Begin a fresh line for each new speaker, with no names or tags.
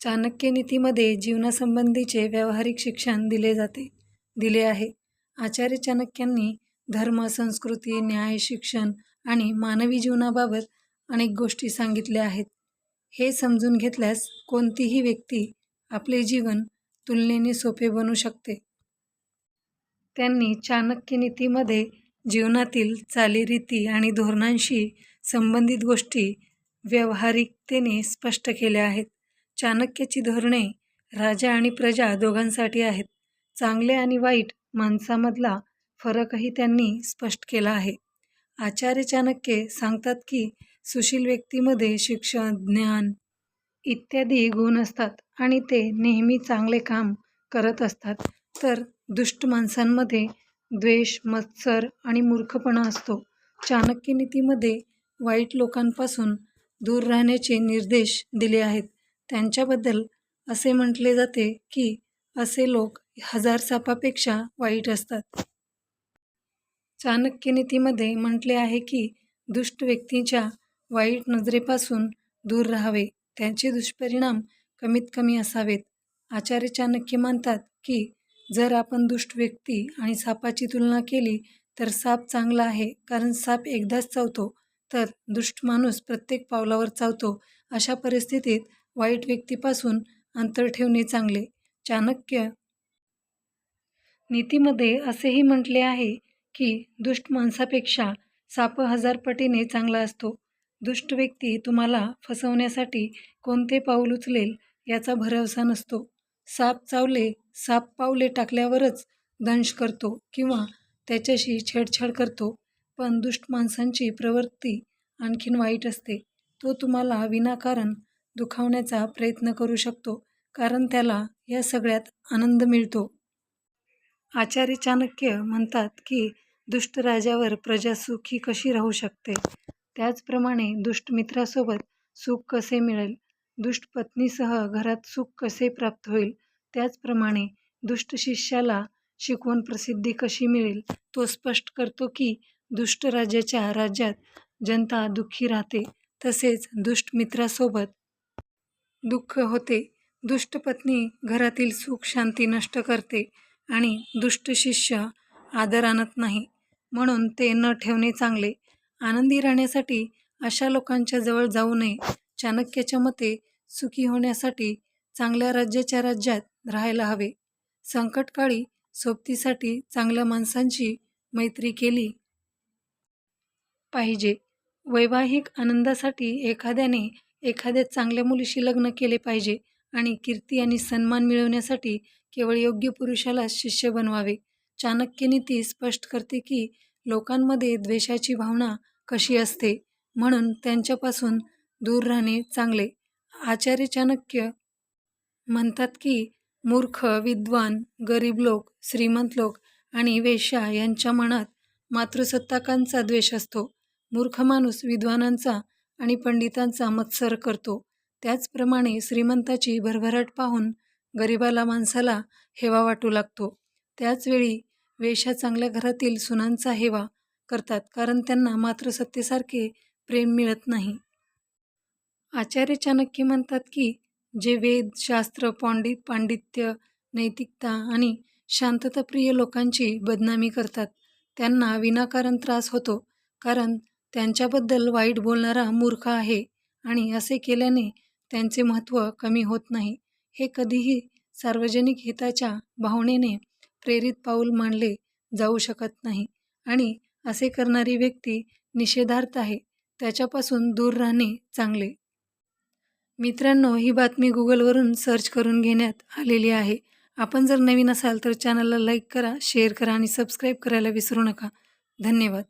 चाणक्य नीतीमध्ये जीवनासंबंधीचे व्यावहारिक शिक्षण दिले जाते दिले आहे. आचार्य चाणक्यांनी धर्म संस्कृती न्याय शिक्षण आणि मानवी जीवनाबाबत अनेक गोष्टी सांगितल्या आहेत. हे समजून घेतल्यास कोणतीही व्यक्ती आपले जीवन तुलनेने सोपे बनू शकते. त्यांनी चाणक्य नीतीमध्ये जीवनातील चालीरीती आणि धोरणांशी संबंधित गोष्टी व्यावहारिकतेने स्पष्ट केल्या आहेत. चाणक्याची धोरणे राजा आणि प्रजा दोघांसाठी आहेत. चांगले आणि वाईट माणसामधला फरकही त्यांनी स्पष्ट केला आहे. आचार्य चाणक्य सांगतात की सुशील व्यक्तीमध्ये शिक्षण ज्ञान इत्यादी गुण असतात आणि ते नेहमी चांगले काम करत असतात. तर दुष्ट माणसांमध्ये द्वेष मत्सर आणि मूर्खपणा असतो. चाणक्य नीतीमध्ये वाईट लोकांपासून दूर राहण्याचे निर्देश दिले आहेत. त्यांच्याबद्दल असे म्हटले जाते की असे लोक हजार सापापेक्षा वाईट असतात. चाणक्य नीतीमध्ये म्हटले आहे की दुष्ट व्यक्तीच्या वाईट नजरेपासून दूर राहावे. त्यांचे दुष्परिणाम कमीत कमी असावेत. आचार्य चाणक्य मानतात की जर आपण दुष्ट व्यक्ती आणि सापाची तुलना केली तर साप चांगला आहे कारण साप एकदाच चावतो तर दुष्ट माणूस प्रत्येक पावलावर चावतो अशा परिस्थितीत वाईट व्यक्तीपासून अंतर ठेवणे चांगले. चाणक्य नीतीमध्ये असेही म्हटले आहे की दुष्ट माणसापेक्षा साप हजार पटीने चांगला असतो. दुष्ट व्यक्ती तुम्हाला फसवण्यासाठी कोणते पाऊल उचलेल याचा भरवसा नसतो. साप चावले साप पावले टाकल्यावरच दंश करतो किंवा त्याच्याशी छेडछाड करतो. पण दुष्ट माणसांची प्रवृत्ती आणखीन वाईट असते. तो तुम्हाला विनाकारण दुखावण्याचा प्रयत्न करू शकतो कारण त्याला या सगळ्यात आनंद मिळतो. आचार्य चाणक्य म्हणतात की दुष्ट राजावर प्रजा सुखी कशी राहू शकते? त्याचप्रमाणे दुष्ट मित्रासोबत सुख कसे मिळेल? दुष्ट पत्नीसह घरात सुख कसे प्राप्त होईल? त्याचप्रमाणे दुष्ट शिष्याला शिकवण प्रसिद्धी कशी मिळेल? तो स्पष्ट करतो की दुष्ट राजाच्या राज्यात जनता दुःखी राहते. तसेच दुष्ट मित्रासोबत दुःख होते. दुष्ट पत्नी घरातील सुख शांती नष्ट करते आणि दुष्ट शिष्य आदर आणत नाही. म्हणून ते न ठेवणे चांगले. आनंदी राहण्यासाठी अशा लोकांच्या जवळ जाऊ नये. चाणक्याच्या मते सुखी होण्यासाठी चांगल्या राज्याच्या राज्यात राहायला हवे. संकटकाळी सोबतीसाठी चांगल्या माणसांची मैत्री केली पाहिजे. वैवाहिक आनंदासाठी एखाद्याने एखाद्या चांगल्या मुलीशी लग्न केले पाहिजे आणि कीर्ती आणि सन्मान मिळवण्यासाठी केवळ योग्य पुरुषाला शिष्य बनवावे. चाणक्य नीती स्पष्ट करते की लोकांमध्ये द्वेषाची भावना कशी असते म्हणून त्यांच्यापासून दूर राहणे चांगले. आचार्य चाणक्य म्हणतात की मूर्ख विद्वान गरीब लोक श्रीमंत लोक आणि वेश्या यांच्या मनात मातृसत्ताकांचा द्वेष असतो. मूर्ख माणूस विद्वानांचा आणि पंडितांचा मत्सर करतो. त्याचप्रमाणे श्रीमंताची भरभराट पाहून गरिबाला माणसाला हेवा वाटू लागतो. त्याचवेळी वेश्या चांगल्या घरातील सुनांचा हेवा करतात कारण त्यांना मात्र सत्तेसारखे प्रेम मिळत नाही. आचार्य चाणक्य म्हणतात की जे वेद शास्त्र पांडित पांडित्य नैतिकता आणि शांतताप्रिय लोकांची बदनामी करतात त्यांना विनाकारण त्रास होतो कारण त्यांच्याबद्दल वाईट बोलणारा मूर्ख आहे आणि असे केल्याने त्यांचे महत्त्व कमी होत नाही. हे कधीही सार्वजनिक हिताच्या भावनेने प्रेरित पाऊल मानले जाऊ शकत नाही आणि असे करणारी व्यक्ती निषेधार्थ आहे त्याच्यापासून दूर राहणे चांगले. मित्रांनो ही बातमी गुगलवरून सर्च करून घेण्यात आलेली आहे. आपण जर नवीन असाल तर चॅनलला लाईक करा शेअर करा आणि सबस्क्राईब करायला विसरू नका. धन्यवाद.